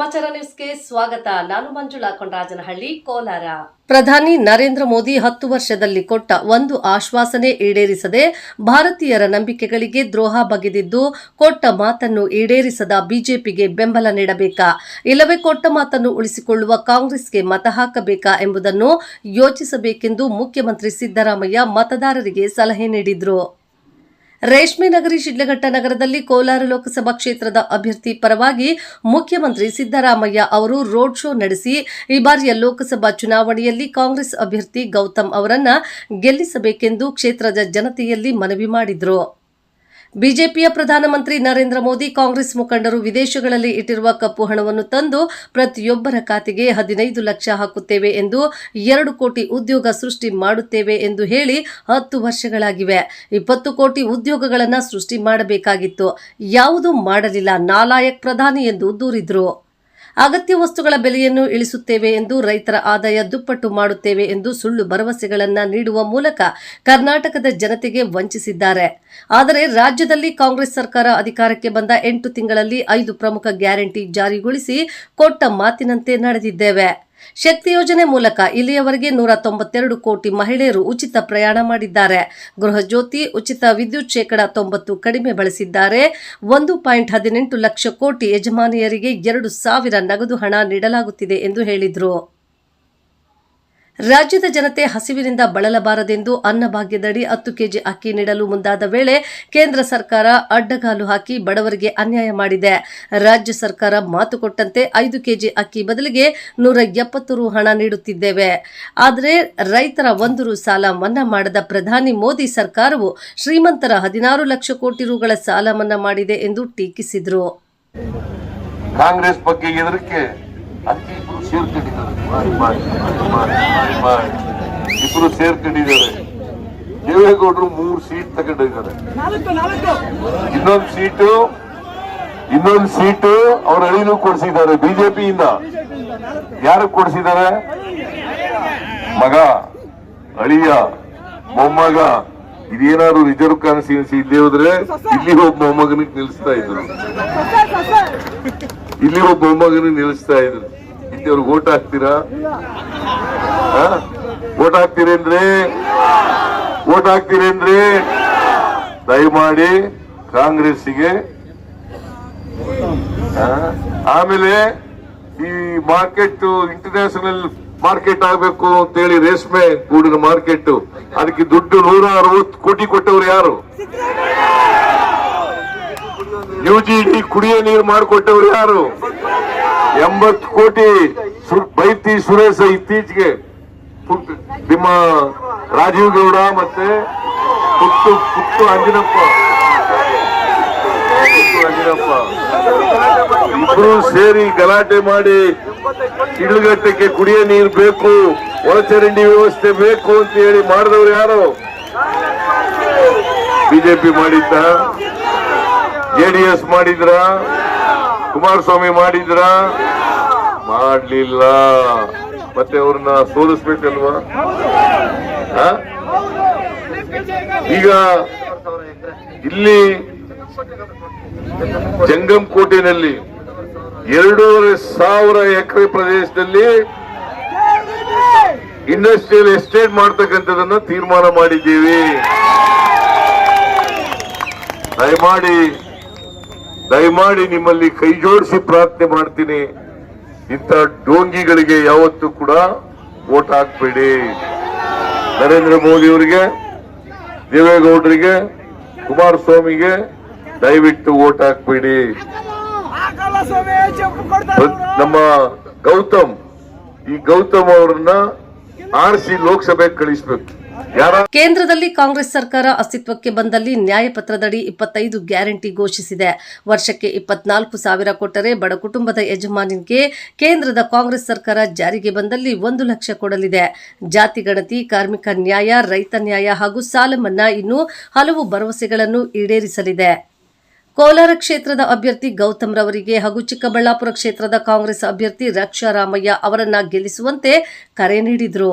ಸಮಾಚಾರ ನ್ಯೂಸ್ಗೆ ಸ್ವಾಗತ. ನಾನು ಮಂಜುಳಾ ಕೊಂಡರಾಜನಹಳ್ಳಿ ಕೋಲಾರ. ಪ್ರಧಾನಿ ನರೇಂದ್ರ ಮೋದಿ ಹತ್ತು ವರ್ಷದಲ್ಲಿ ಕೊಟ್ಟ ಒಂದು ಆಶ್ವಾಸನೆ ಈಡೇರಿಸದೆ ಭಾರತೀಯರ ನಂಬಿಕೆಗಳಿಗೆ ದ್ರೋಹ ಬಗೆದಿದ್ದು, ಕೊಟ್ಟ ಮಾತನ್ನು ಈಡೇರಿಸದ ಬಿಜೆಪಿಗೆ ಬೆಂಬಲ ನೀಡಬೇಕಾ? ಇಲ್ಲವೇ ಕೊಟ್ಟ ಮಾತನ್ನು ಉಳಿಸಿಕೊಳ್ಳುವ ಕಾಂಗ್ರೆಸ್ಗೆ ಮತ ಹಾಕಬೇಕಾ ಎಂಬುದನ್ನು ಯೋಚಿಸಬೇಕೆಂದು ಮುಖ್ಯಮಂತ್ರಿ ಸಿದ್ದರಾಮಯ್ಯ ಮತದಾರರಿಗೆ ಸಲಹೆ ನೀಡಿದರು. ರೇಷ್ಮೆ ನಗರಿ ಶಿಡ್ಲಘಟ್ಟ ನಗರದಲ್ಲಿ ಕೋಲಾರ ಲೋಕಸಭಾ ಕ್ಷೇತ್ರದ ಅಭ್ಯರ್ಥಿ ಪರವಾಗಿ ಮುಖ್ಯಮಂತ್ರಿ ಸಿದ್ದರಾಮಯ್ಯ ಅವರು ರೋಡ್ ಶೋ ನಡೆಸಿ, ಈ ಬಾರಿಯ ಲೋಕಸಭಾ ಚುನಾವಣೆಯಲ್ಲಿ ಕಾಂಗ್ರೆಸ್ ಅಭ್ಯರ್ಥಿ ಗೌತಮ್ ಅವರನ್ನ ಗೆಲ್ಲಿಸಬೇಕೆಂದು ಕ್ಷೇತ್ರದ ಜನತೆಯಲ್ಲಿ ಮನವಿ ಮಾಡಿದರು. ಬಿಜೆಪಿಯ ಪ್ರಧಾನಮಂತ್ರಿ ನರೇಂದ್ರ ಮೋದಿ, ಕಾಂಗ್ರೆಸ್ ಮುಖಂಡರು ವಿದೇಶಗಳಲ್ಲಿ ಇಟ್ಟಿರುವ ಕಪ್ಪು ಹಣವನ್ನು ತಂದು ಪ್ರತಿಯೊಬ್ಬರ ಖಾತೆಗೆ ಹದಿನೈದು ಲಕ್ಷ ಹಾಕುತ್ತೇವೆ ಎಂದು ಎರಡು ಕೋಟಿ ಉದ್ಯೋಗ ಸೃಷ್ಟಿ ಮಾಡುತ್ತೇವೆ ಎಂದು ಹೇಳಿ ಹತ್ತು ವರ್ಷಗಳಾಗಿವೆ. ಇಪ್ಪತ್ತು ಕೋಟಿ ಉದ್ಯೋಗಗಳನ್ನು ಸೃಷ್ಟಿ ಮಾಡಬೇಕಾಗಿತ್ತು. ಯಾವುದೂ ಮಾಡಲಿಲ್ಲ. ನಾಲಾಯಕ್ ಪ್ರಧಾನಿ ಎಂದು ದೂರಿದ್ರು. ಅಗತ್ಯ ವಸ್ತುಗಳ ಬೆಲೆಯನ್ನು ಇಳಿಸುತ್ತೇವೆ ಎಂದು ರೈತರ ಆದಾಯ ದುಪ್ಪಟ್ಟು ಮಾಡುತ್ತೇವೆ ಎಂದು ಸುಳ್ಳು ಭರವಸೆಗಳನ್ನು ನೀಡುವ ಮೂಲಕ ಕರ್ನಾಟಕದ ಜನತೆಗೆ ವಂಚಿಸಿದ್ದಾರೆ. ಆದರೆ ರಾಜ್ಯದಲ್ಲಿ ಕಾಂಗ್ರೆಸ್ ಸರ್ಕಾರ ಅಧಿಕಾರಕ್ಕೆ ಬಂದ ಎಂಟು ತಿಂಗಳಲ್ಲಿ ಐದು ಪ್ರಮುಖ ಗ್ಯಾರಂಟಿ ಜಾರಿಗೊಳಿಸಿ ಕೊಟ್ಟ ಮಾತಿನಂತೆ ನಡೆದಿದ್ದೇವೆ. ಶಕ್ತಿ ಯೋಜನೆ ಮೂಲಕ ಇಲ್ಲಿಯವರೆಗೆ ನೂರ ತೊಂಬತ್ತೆರಡು ಕೋಟಿ ಮಹಿಳೆಯರು ಉಚಿತ ಪ್ರಯಾಣ ಮಾಡಿದ್ದಾರೆ. ಗೃಹ ಜ್ಯೋತಿ ಉಚಿತ ವಿದ್ಯುತ್ ಶೇಕಡ ತೊಂಬತ್ತು ಕಡಿಮೆ ಬಳಸಿದ್ದಾರೆ. ಒಂದು ಪಾಯಿಂಟ್ ಹದಿನೆಂಟು ಲಕ್ಷ ಕೋಟಿ ಯಜಮಾನಿಯರಿಗೆ ಎರಡು ಸಾವಿರ ನಗದು ಹಣ ನೀಡಲಾಗುತ್ತಿದೆ ಎಂದು ಹೇಳಿದರು. ರಾಜ್ಯದ ಜನತೆ ಹಸಿವಿನಿಂದ ಬಳಲಬಾರದೆಂದು ಅನ್ನಭಾಗ್ಯದಡಿ ಹತ್ತು ಕೆಜಿ ಅಕ್ಕಿ ನೀಡಲು ಮುಂದಾದ ವೇಳೆ ಕೇಂದ್ರ ಸರ್ಕಾರ ಅಡ್ಡಗಾಲು ಹಾಕಿ ಬಡವರಿಗೆ ಅನ್ಯಾಯ ಮಾಡಿದೆ. ರಾಜ್ಯ ಸರ್ಕಾರ ಮಾತು ಕೊಟ್ಟಂತೆ ಐದು ಕೆಜಿ ಅಕ್ಕಿ ಬದಲಿಗೆ ನೂರ ಎಪ್ಪತ್ತು ರು ಹಣ ನೀಡುತ್ತಿದ್ದೇವೆ. ಆದರೆ ರೈತರ ಒಂದು ರು ಸಾಲ ಮನ್ನಾ ಮಾಡದ ಪ್ರಧಾನಿ ಮೋದಿ ಸರ್ಕಾರವು ಶ್ರೀಮಂತರ ಹದಿನಾರು ಲಕ್ಷ ಕೋಟಿ ರುಗಳ ಸಾಲ ಮನ್ನಾ ಮಾಡಿದೆ ಎಂದು ಟೀಕಿಸಿದರು. ಕಾಂಗ್ರೆಸ್ ಬಗ್ಗೆ ಸೇರ್ಕೊಂಡಿದ್ದಾರೆ. ಮಾಡಿ ಮಾಡಿ ಮಾಡಿ ಮಾಡಿ ಮಾಡಿ ಇಬ್ರು ಸೇರ್ಕೊಂಡಿದ್ದಾರೆ. ದೇವೇಗೌಡರು ಮೂರು ಸೀಟ್ ತಗೊಂಡಿದ್ದಾರೆ. ಇನ್ನೊಂದು ಸೀಟು ಇನ್ನೊಂದು ಸೀಟು ಅವ್ರ ಅಳಿನೂ ಕೊಡಿಸಿದ್ದಾರೆ ಬಿಜೆಪಿಯಿಂದ. ಯಾರು ಕೊಡಿಸಿದ್ದಾರೆ? ಮಗ ಅಳಿಯ ಮೊಮ್ಮಗ. ಇದೇನಾದ್ರು ರಿಸರ್ವ್ ಕಾನ್ಸ್ಟಿಟ್ಯೂನ್ಸಿ ಇಲ್ಲಿ ಹೋದ್ರೆ ಇಲ್ಲಿ ಒಬ್ಬ ಮೊಮ್ಮಗನಿಗೆ ನಿಲ್ಲಿಸ್ತಾ ಇದ್ರು. ಇಲ್ಲಿ ಒಬ್ಬ ಮೊಮ್ಮಗನಿಗೆ ನಿಲ್ಲಿಸ್ತಾ ಇದ್ರು. ಅವ್ರಿಗೆ ಓಟ್ ಹಾಕ್ತೀರಾ? ಓಟ್ ಹಾಕ್ತೀರೇನ್ರಿ ಓಟ್ ಹಾಕ್ತೀರೇನ್ರಿ ದಯಮಾಡಿ ಕಾಂಗ್ರೆಸ್ಸಿಗೆ. ಆಮೇಲೆ ಈ ಮಾರ್ಕೆಟ್ ಇಂಟರ್ನ್ಯಾಷನಲ್ ಮಾರ್ಕೆಟ್ ಆಗ್ಬೇಕು ಅಂತೇಳಿ ರೇಷ್ಮೆ ಗೂಡಿನ ಮಾರ್ಕೆಟ್ ಅದಕ್ಕೆ ದುಡ್ಡು ನೂರ ಅರವತ್ತು ಕೋಟಿ ಕೊಟ್ಟವ್ರು ಯಾರು? ಯು ಜಿ ಡಿ ಕುಡಿಯೋ ನೀರು ಮಾಡಿಕೊಟ್ಟವ್ರು ಯಾರು? ಎಂಬತ್ತು ಕೋಟಿ ಬೈತಿ ಸುರೇಶ ಇತ್ತೀಚೆಗೆ ನಿಮ್ಮ ರಾಜೀವ್ ಗೌಡ ಮತ್ತೆ ಪುಟ್ಟು ಪುಟ್ಟು ಅಂಜನಪ್ಪ. ಪುಟ್ಟು ಇಬ್ರು ಸೇರಿ ಗಲಾಟೆ ಮಾಡಿ ಇಳುಗಟ್ಟಕ್ಕೆ ಕುಡಿಯೋ ನೀರು ಬೇಕು, ಒಳಚರಂಡಿ ವ್ಯವಸ್ಥೆ ಬೇಕು ಅಂತ ಹೇಳಿ ಮಾಡಿದವ್ರು ಯಾರು? ಬಿಜೆಪಿ ಮಾಡಿದ್ದ ಜೆಡಿಎಸ್ ಮಾಡಿದ್ರ? ಕುಮಾರಸ್ವಾಮಿ ಮಾಡಿದ್ರ? ಮಾಡ್ಲಿಲ್ಲ. ಮತ್ತೆ ಅವ್ರನ್ನ ಸೋಲಿಸ್ಬೇಕಲ್ವಾ? ಈಗ ಇಲ್ಲಿ ಜಂಗಮ್ ಕೋಟೆನಲ್ಲಿ ಎರಡೂವರೆ ಸಾವಿರ ಎಕರೆ ಪ್ರದೇಶದಲ್ಲಿ ಇಂಡಸ್ಟ್ರಿಯಲ್ ಎಸ್ಟೇಟ್ ಮಾಡ್ತಕ್ಕಂಥದನ್ನ ತೀರ್ಮಾನ ಮಾಡಿದ್ದೀವಿ. ದಯಮಾಡಿ ದಯಮಾಡಿ ನಿಮ್ಮಲ್ಲಿ ಕೈ ಜೋಡಿಸಿ ಪ್ರಾರ್ಥನೆ ಮಾಡ್ತೀನಿ. ಇಂಥ ಡೋಂಗಿಗಳಿಗೆ ಯಾವತ್ತೂ ಕೂಡ ಓಟ್ ಹಾಕ್ಬೇಡಿ. ನರೇಂದ್ರ ಮೋದಿ ಅವರಿಗೆ, ದೇವೇಗೌಡರಿಗೆ, ಕುಮಾರಸ್ವಾಮಿಗೆ ದಯವಿಟ್ಟು ಓಟ್ ಹಾಕ್ಬೇಡಿ. ನಮ್ಮ ಗೌತಮ್, ಈ ಗೌತಮ್ ಅವರನ್ನ ಆರಿಸಿ ಲೋಕಸಭೆಗೆ ಕಳಿಸ್ಬೇಕು. ಕೇಂದ್ರದಲ್ಲಿ ಕಾಂಗ್ರೆಸ್ ಸರ್ಕಾರ ಅಸ್ತಿತ್ವಕ್ಕೆ ಬಂದಲ್ಲಿ ನ್ಯಾಯಪತ್ರದಡಿ ಇಪ್ಪತ್ತೈದು ಗ್ಯಾರಂಟಿ ಘೋಷಿಸಿದೆ. ವರ್ಷಕ್ಕೆ ಇಪ್ಪತ್ನಾಲ್ಕು ಸಾವಿರ ಕೊಟ್ಟರೆ ಬಡ ಕುಟುಂಬದ ಯಜಮಾನಿಗೆ ಕೇಂದ್ರದ ಕಾಂಗ್ರೆಸ್ ಸರ್ಕಾರ ಜಾರಿಗೆ ಬಂದಲ್ಲಿ ಒಂದು ಲಕ್ಷ ಕೊಡಲಿದೆ. ಜಾತಿ ಗಣತಿ, ಕಾರ್ಮಿಕ ನ್ಯಾಯ, ರೈತ ನ್ಯಾಯ ಹಾಗೂ ಸಾಲ ಮನ್ನಾ ಇನ್ನೂ ಹಲವು ಭರವಸೆಗಳನ್ನು ಈಡೇರಿಸಲಿದೆ. ಕೋಲಾರ ಕ್ಷೇತ್ರದ ಅಭ್ಯರ್ಥಿ ಗೌತಮ್ ರವರಿಗೆ ಹಾಗೂ ಚಿಕ್ಕಬಳ್ಳಾಪುರ ಕ್ಷೇತ್ರದ ಕಾಂಗ್ರೆಸ್ ಅಭ್ಯರ್ಥಿ ರಕ್ಷಾ ರಾಮಯ್ಯ ಅವರನ್ನ ಗೆಲ್ಲಿಸುವಂತೆ ಕರೆ ನೀಡಿದರು.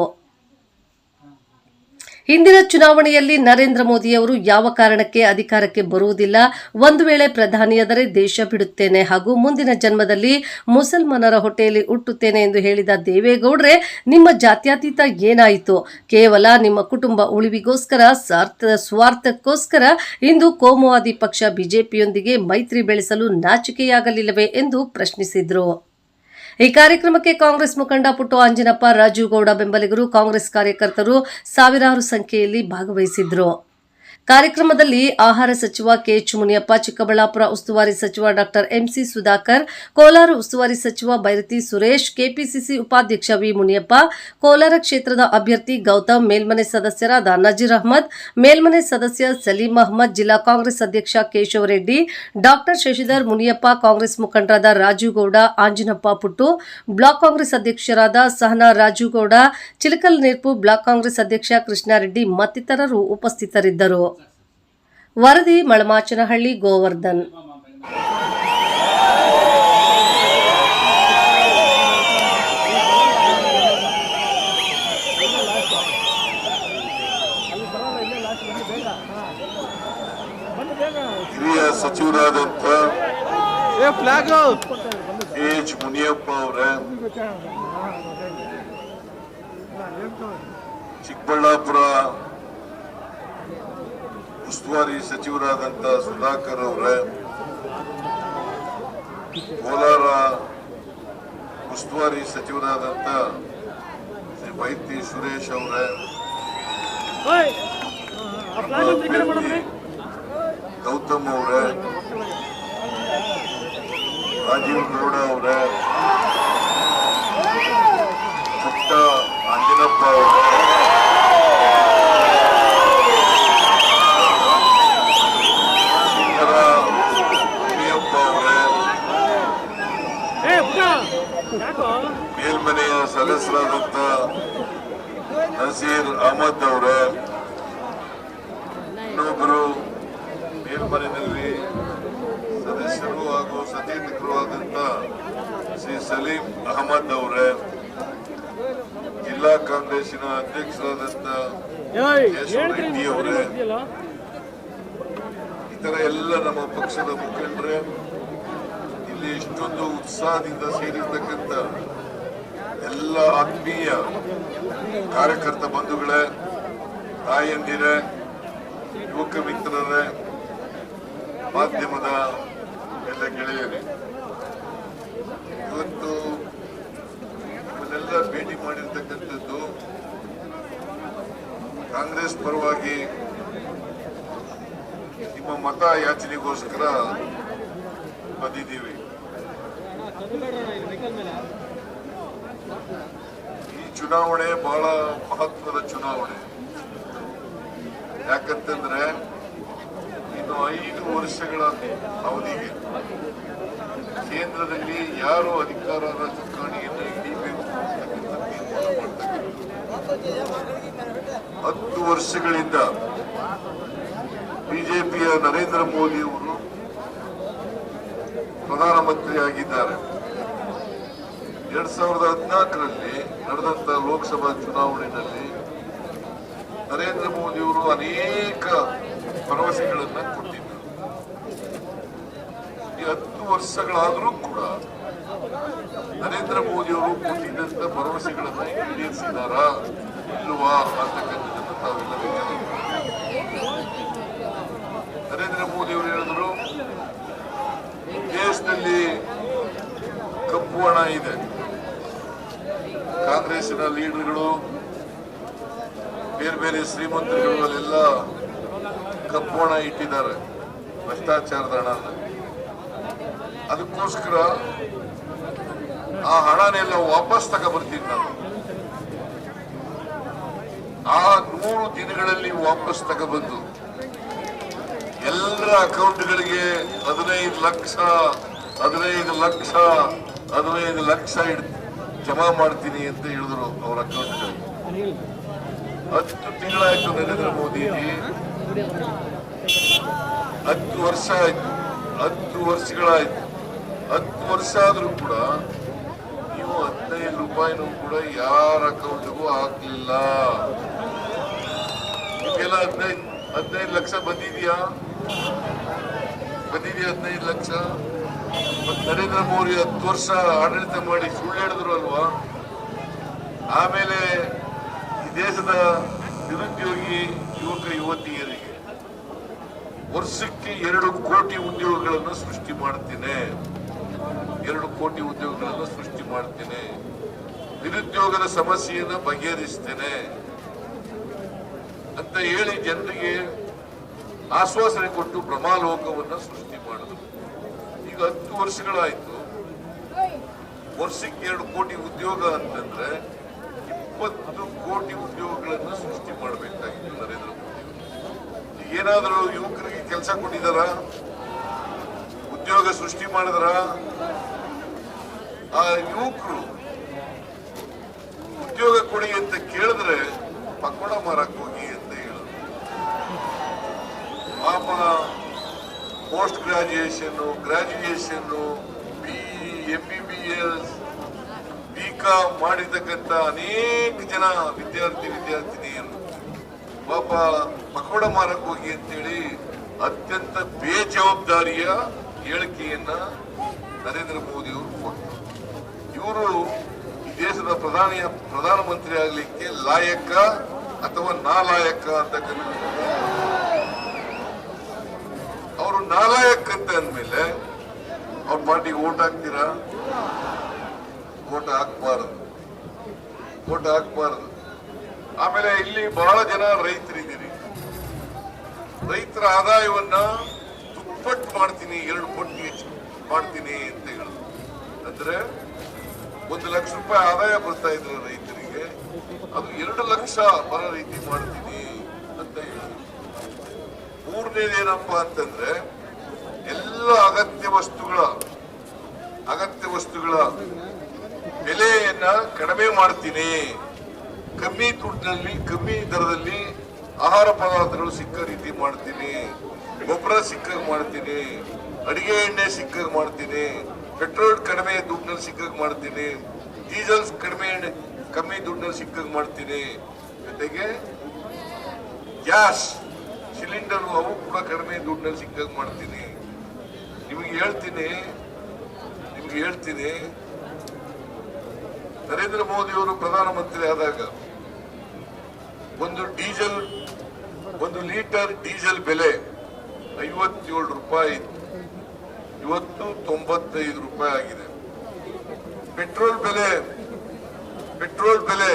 ಹಿಂದಿನ ಚುನಾವಣೆಯಲ್ಲಿ ನರೇಂದ್ರ ಮೋದಿಯವರು ಯಾವ ಕಾರಣಕ್ಕೆ ಅಧಿಕಾರಕ್ಕೆ ಬರುವುದಿಲ್ಲ? ಒಂದು ವೇಳೆ ಪ್ರಧಾನಿಯಾದರೆ ದೇಶ ಬಿಡುತ್ತೇನೆ ಹಾಗೂ ಮುಂದಿನ ಜನ್ಮದಲ್ಲಿ ಮುಸಲ್ಮಾನರ ಹೊಟ್ಟೆಯಲ್ಲಿ ಹುಟ್ಟುತ್ತೇನೆ ಎಂದು ಹೇಳಿದ ದೇವೇಗೌಡ್ರೆ, ನಿಮ್ಮ ಜಾತ್ಯತೀತ ಏನಾಯಿತು? ಕೇವಲ ನಿಮ್ಮ ಕುಟುಂಬ ಉಳಿವಿಗೋಸ್ಕರ ಸ್ವಾರ್ಥ ಸ್ವಾರ್ಥಕ್ಕೋಸ್ಕರ ಇಂದು ಕೋಮುವಾದಿ ಪಕ್ಷ ಬಿಜೆಪಿಯೊಂದಿಗೆ ಮೈತ್ರಿ ಬೆಳೆಸಲು ನಾಚಿಕೆಯಾಗಲಿಲ್ಲವೇ ಎಂದು ಪ್ರಶ್ನಿಸಿದರು. ಈ ಕಾರ್ಯಕ್ರಮಕ್ಕೆ ಕಾಂಗ್ರೆಸ್ ಮುಖಂಡ ಪುಟ್ಟು ಆಂಜನಪ್ಪ ರಾಜೀವ್ ಗೌಡ ಬೆಂಬಲಿಗರು ಕಾಂಗ್ರೆಸ್ ಕಾರ್ಯಕರ್ತರು ಸಾವಿರಾರು ಸಂಖ್ಯೆಯಲ್ಲಿ ಭಾಗವಹಿಸಿದ್ರು. ಕಾರ್ಯಕ್ರಮದಲ್ಲಿ ಆಹಾರ ಸಚಿವ ಕೆಎಚ್ ಮುನಿಯಪ್ಪ ಚಿಕ್ಕಬಳ್ಳಾಪುರ ಉಸ್ತುವಾರಿ ಸಚಿವ ಡಾಕ್ಟರ್ ಎಂಸಿ ಸುಧಾಕರ್, ಕೋಲಾರ ಉಸ್ತುವಾರಿ ಸಚಿವ ಬೈರತಿ ಸುರೇಶ್, ಕೆಪಿಸಿಸಿ ಉಪಾಧ್ಯಕ್ಷ ವಿ ಮುನಿಯಪ್ಪ, ಕೋಲಾರ ಕ್ಷೇತ್ರದ ಅಭ್ಯರ್ಥಿ ಗೌತಮ್, ಮೇಲ್ಮನೆ ಸದಸ್ಯರಾದ ನಜೀರ್ ಅಹಮದ್, ಮೇಲ್ಮನೆ ಸದಸ್ಯ ಸಲೀಂ ಅಹಮದ್, ಜಿಲ್ಲಾ ಕಾಂಗ್ರೆಸ್ ಅಧ್ಯಕ್ಷ ಕೇಶವ ರೆಡ್ಡಿ, ಡಾಕ್ಟರ್ ಶಶಿಧರ್ ಮುನಿಯಪ್ಪ, ಕಾಂಗ್ರೆಸ್ ಮುಖಂಡರಾದ ರಾಜುಗೌಡ ಗೌಡ, ಆಂಜಿನಪ್ಪ ಪುಟ್ಟು, ಬ್ಲಾಕ್ ಕಾಂಗ್ರೆಸ್ ಅಧ್ಯಕ್ಷರಾದ ಸಹನಾ ರಾಜುಗೌಡ ಗೌಡ, ಚಿಲಕಲ್ ನೇರ್ಪು ಬ್ಲಾಕ್ ಕಾಂಗ್ರೆಸ್ ಅಧ್ಯಕ್ಷ ಕೃಷ್ಣಾರೆಡ್ಡಿ ಮತ್ತಿತರರು ಉಪಸ್ಥಿತರಿದ್ದರು. ವರದಿ ಮಳಮಾಚನಹಳ್ಳಿ ಗೋವರ್ಧನ್. ಹಿರಿಯ ಸಚಿವರಾದಂತ ಏ ಫ್ಲಾಗ್ ಕೆ ಎಚ್ ಮುನಿಯಪ್ಪ ಅವರೇ ಚಿಕ್ಕಬಳ್ಳಾಪುರ ಉಸ್ತುವಾರಿ ಸಚಿವರಾದಂಥ ಸುಧಾಕರ್ ಅವರೇ ಕೋಲಾರ ಉಸ್ತುವಾರಿ ಸಚಿವರಾದಂಥ ಶ್ರೀ ವೈದ್ಯ ಸುರೇಶ್ ಅವರೇ ಗೌತಮ್ ಅವರೇ ರಾಜೀವ್ ಗೌಡ ಅವರೇ ಪುಟ್ಟ ಅಂಜನಪ್ಪ ಅವರೇ ಶ್ರೀಧರ ಮುನಿಯಪ್ಪ ಅವರೇ ಮೇಲ್ಮನೆಯ ಸದಸ್ಯರಾದಂತ ನಸೀರ್ ಅಹಮದ್ ಅವರೇ ಇನ್ನೊಬ್ಬರು ಮೇಲ್ಮನೆಯಲ್ಲಿ ಸದಸ್ಯರು ಹಾಗೂ ಸಚೇತಕರು ಆದಂತ ಶ್ರೀ ಸಲೀಂ ಅಹಮದ್ ಅವರೇ ಜಿಲ್ಲಾ ಕಾಂಗ್ರೆಸ್ಸಿನ ಅಧ್ಯಕ್ಷರಾದಂತ ರೆಡ್ಡಿ ಅವರೇ ಇತರ ಎಲ್ಲ ನಮ್ಮ ಪಕ್ಷದ ಮುಖಂಡರೇ ಇಲ್ಲಿ ಇಷ್ಟೊಂದು ಉತ್ಸಾಹದಿಂದ ಸೇರಿರ್ತಕ್ಕಂಥ ಎಲ್ಲ ಆತ್ಮೀಯ ಕಾರ್ಯಕರ್ತ ಬಂಧುಗಳೇ ತಾಯಂದಿರೇ ಯುವಕ ಮಿತ್ರರೇ ಮಾಧ್ಯಮದ ಎಲ್ಲ ಗೆಳೆಯರೇ ಇವತ್ತು ಇವನ್ನೆಲ್ಲ ಭೇಟಿ ಮಾಡಿರ್ತಕ್ಕಂಥದ್ದು ಕಾಂಗ್ರೆಸ್ ಪರವಾಗಿ ನಿಮ್ಮ ಮತ ಯಾಚನೆಗೋಸ್ಕರ ಬಂದಿದ್ದೀವಿ. ಈ ಚುನಾವಣೆ ಬಹಳ ಮಹತ್ವದ ಚುನಾವಣೆ. ಯಾಕಂತಂದ್ರೆ ಇನ್ನು ಐದು ವರ್ಷಗಳ ಅವಧಿಗೆ ಕೇಂದ್ರದಲ್ಲಿ ಯಾರು ಅಧಿಕಾರ ಚುಕ್ಕಾಣಿಯನ್ನು ಹಿಡಿಬೇಕು ಅಂತಕ್ಕಂಥ ತೀರ್ಮಾನ ಮಾಡ್ತಕ್ಕಂಥದ್ದು. ಹತ್ತು ವರ್ಷಗಳಿಂದ ಬಿಜೆಪಿಯ ನರೇಂದ್ರ ಮೋದಿ ಅವರು ಪ್ರಧಾನಮಂತ್ರಿ ಆಗಿದ್ದಾರೆ ಎರಡ್ ಸಾವಿರದ ಹದಿನಾಲ್ಕರಲ್ಲಿ ನಡೆದಂತ ಲೋಕಸಭಾ ಚುನಾವಣೆಯಲ್ಲಿ ನರೇಂದ್ರ ಮೋದಿ ಅವರು ಅನೇಕ ಭರವಸೆಗಳನ್ನ ಕೊಟ್ಟಿದ್ದರು. ಈ ಹತ್ತು ವರ್ಷಗಳಾದರೂ ಕೂಡ ನರೇಂದ್ರ ಮೋದಿ ಅವರು ಕೊಟ್ಟಿದ್ದಂತ ಭರವಸೆಗಳನ್ನ ಈಡೇರಿಸಿದಾರಾ ಇಲ್ವಾ ಅಂತಕ್ಕಂಥದ್ದನ್ನು ತಾವೆಲ್ಲ ನರೇಂದ್ರ ಮೋದಿ ಅವರು ಹೇಳಿದ್ರು ದೇಶದಲ್ಲಿ ಕಪ್ಪು ಹಣ ಇದೆ ಕಾಂಗ್ರೆಸ್ನ ಲೀಡರ್ಗಳು ಬೇರೆ ಬೇರೆ ಶ್ರೀಮಂತರುಗಳು ಅಲ್ಲೆಲ್ಲ ಕಪ್ಪು ಹಣ ಇಟ್ಟಿದ್ದಾರೆ ಭ್ರಷ್ಟಾಚಾರದ ಹಣ ಅದಕ್ಕೋಸ್ಕರ ಆ ಹಣನೆಲ್ಲ ವಾಪಸ್ ತಗೊಬರ್ತೀನಿ ನಾನು ಆ ನೂರು ದಿನಗಳಲ್ಲಿ ವಾಪಸ್ ತಗೊಬಂದು ಎಲ್ಲರ ಅಕೌಂಟ್ಗಳಿಗೆ ಹದಿನೈದು ಲಕ್ಷ ಹದಿನೈದು ಲಕ್ಷ ಹದಿನೈದು ಲಕ್ಷ ಜಮಾ ಮಾಡ್ತೀನಿ ಅಂತ ಹೇಳಿದ್ರು ಅವ್ರ ಅಕೌಂಟ್ಗಳಿಗೆ ಹತ್ತು ತಿಂಗಳಾಯ್ತು ನರೇಂದ್ರ ಮೋದಿ ಹತ್ತು ವರ್ಷ ಆಯ್ತು, ಹತ್ತು ವರ್ಷಗಳಾಯ್ತು. ಹತ್ತು ವರ್ಷ ಆದರೂ ಕೂಡ ನೀವು ಹದಿನೈದು ರೂಪಾಯಿನೂ ಕೂಡ ಯಾರ ಅಕೌಂಟ್ಗೂ ಹಾಕ್ಲಿಲ್ಲ. ಎಲ್ಲ ಹದಿನೈದು ಹದಿನೈದು ಲಕ್ಷ ಬಂದಿದೆಯಾ? ಬಂದಿದೆಯಾ ಹದಿನೈದು ಲಕ್ಷ? ಮತ್ತು ನರೇಂದ್ರ ಮೋದಿ ಹತ್ತು ವರ್ಷ ಆಡಳಿತ ಮಾಡಿ ಸುಳ್ಳು ಹೇಳಿದ್ರು ಅಲ್ವಾ? ಆಮೇಲೆ ಈ ದೇಶದ ನಿರುದ್ಯೋಗಿ ಯುವಕ ಯುವತಿಯರಿಗೆ ವರ್ಷಕ್ಕೆ ಎರಡು ಕೋಟಿ ಉದ್ಯೋಗಗಳನ್ನು ಸೃಷ್ಟಿ ಮಾಡ್ತೇನೆ. ಎರಡು ಕೋಟಿ ಉದ್ಯೋಗಗಳನ್ನು ಸೃಷ್ಟಿ ಮಾಡ್ತೇನೆ. ನಿರುದ್ಯೋಗದ ಸಮಸ್ಯೆಯನ್ನು ಬಗೆಹರಿಸ್ತೇನೆ. ಅಂತ ಹೇಳಿ ಜನರಿಗೆ ಆಶ್ವಾಸನೆ ಕೊಟ್ಟು ಭ್ರಮಾಲೋಕವನ್ನ ಸೃಷ್ಟಿ ಮಾಡಿದ್ರು. ಈಗ ಹತ್ತು ವರ್ಷಗಳಾಯ್ತು. ವರ್ಷಕ್ಕೆ ಎರಡು ಕೋಟಿ ಉದ್ಯೋಗ ಅಂತಂದ್ರೆ ಇಪ್ಪತ್ತು ಕೋಟಿ ಉದ್ಯೋಗಗಳನ್ನು ಸೃಷ್ಟಿ ಮಾಡಬೇಕಾಗಿತ್ತು ನರೇಂದ್ರ ಮೋದಿ ಏನಾದರೂ ಯುವಕರಿಗೆ ಕೆಲಸ ಕೊಟ್ಟಿದಾರ? ಉದ್ಯೋಗ ಸೃಷ್ಟಿ ಮಾಡಿದ್ರ? ಆ ಯುವಕರು ಉದ್ಯೋಗ ಕೊಡಿ ಅಂತ ಕೇಳಿದ್ರೆ ಪಕೋಡ ಮಾರಕ್ ಹೋಗಿ ಅಂತ ಹೇಳಿದ್ರು ಪಾಪ post graduation graduation B M B B S B com ಮಾಡಿರ್ತಕ್ಕಂಥ ಅನೇಕ ಜನ ವಿದ್ಯಾರ್ಥಿ, ವಿದ್ಯಾರ್ಥಿನಿಯರು. ಪಾಪ ಪಕೋಡ ಮಾರಕ್ ಹೋಗಿ ಅಂತೇಳಿ ಅತ್ಯಂತ ಬೇಜವಾಬ್ದಾರಿಯ ಹೇಳಿಕೆಯನ್ನ ನರೇಂದ್ರ ಮೋದಿ ಅವರು ಕೊಟ್ಟರು ಇವರು ದೇಶದ ಪ್ರಧಾನಿಯ, ಪ್ರಧಾನಮಂತ್ರಿ ಆಗಲಿಕ್ಕೆ ಲಾಯಕ ಅಥವಾ ನಾಲಾಯಕ ಅಂತಕ್ಕಂಥ ಅವರು ನಾಲಾಯಕ್ ಅಂತ ಅಂದ್ಮೇಲೆ ಅವ್ರ ಪಾರ್ಟಿಗೆ ಓಟ್ ಹಾಕ್ತೀರಾ? ಓಟ್ ಹಾಕ್ಬಾರದು. ಓಟ್ ಹಾಕ್ಬಾರದು. ಆಮೇಲೆ ಇಲ್ಲಿ ಬಹಳ ಜನ ರೈತರಿದ್ದೀರಿ. ರೈತರ ಆದಾಯವನ್ನ ದುಪ್ಪಟ್ಟು ಮಾಡ್ತೀನಿ, ಎರಡು ಪಟ್ಟು ಹೆಚ್ಚು ಮಾಡ್ತೀನಿ ಅಂತ ಹೇಳಿದ್ರು ಅಂದ್ರೆ ಒಂದು ಲಕ್ಷ ರೂಪಾಯಿ ಆದಾಯ ಬರ್ತಾ ಇದ್ರು ರೈತರಿಗೆ ಅದು ಎರಡು ಲಕ್ಷ ಬರೋ ರೀತಿ ಮಾಡ್ತೀನಿ ಅಂತ ಹೇಳಿದ್ರು ಮೂರನೇದೇನಪ್ಪ ಅಂತಂದ್ರೆ ಎಲ್ಲ ಅಗತ್ಯ ವಸ್ತುಗಳ ಅಗತ್ಯ ವಸ್ತುಗಳ ಬೆಲೆಯನ್ನ ಕಡಿಮೆ ಮಾಡ್ತೀನಿ. ಕಮ್ಮಿ ದುಡ್ಡಿನಲ್ಲಿ ಕಮ್ಮಿ ದರದಲ್ಲಿ ಆಹಾರ ಪದಾರ್ಥಗಳು ಸಿಕ್ಕ ರೀತಿ ಮಾಡ್ತೀನಿ. ಗೊಬ್ಬರ ಸಿಕ್ಕಾಗ ಮಾಡ್ತೀನಿ. ಅಡಿಗೆ ಎಣ್ಣೆ ಸಿಕ್ಕಾಗ ಮಾಡ್ತೀನಿ. ಪೆಟ್ರೋಲ್ ಕಡಿಮೆ ದುಡ್ಡಿನಲ್ಲಿ ಸಿಕ್ಕಾಗ ಮಾಡ್ತೀನಿ. ಡೀಸೆಲ್ ಕಡಿಮೆ ಎಣ್ಣೆ, ಕಮ್ಮಿ ದುಡ್ಡಿನಲ್ಲಿ ಸಿಕ್ಕಾಗ ಮಾಡ್ತೀನಿ. ಜೊತೆಗೆ ಗ್ಯಾಸ್ ಸಿಲಿಂಡರ್ ಅವು ಕೂಡ ಕಡಿಮೆ ದುಡ್ಡಿನಲ್ಲಿ ಸಿಕ್ಕಾಗ ಮಾಡ್ತೀನಿ. ನಿಮಗೆ ಹೇಳ್ತೀನಿ, ನಿಮ್ಗೆ ಹೇಳ್ತೀನಿ ನರೇಂದ್ರ ಮೋದಿ ಅವರು ಪ್ರಧಾನಮಂತ್ರಿ ಆದಾಗ ಒಂದು ಡೀಸೆಲ್, ಒಂದು ಲೀಟರ್ ಡೀಸೆಲ್ ಬೆಲೆ ಐವತ್ತೇಳು ರೂಪಾಯಿ. ಇವತ್ತು ತೊಂಬತ್ತೈದು ರೂಪಾಯಿ ಆಗಿದೆ ಪೆಟ್ರೋಲ್ ಬೆಲೆ ಪೆಟ್ರೋಲ್ ಬೆಲೆ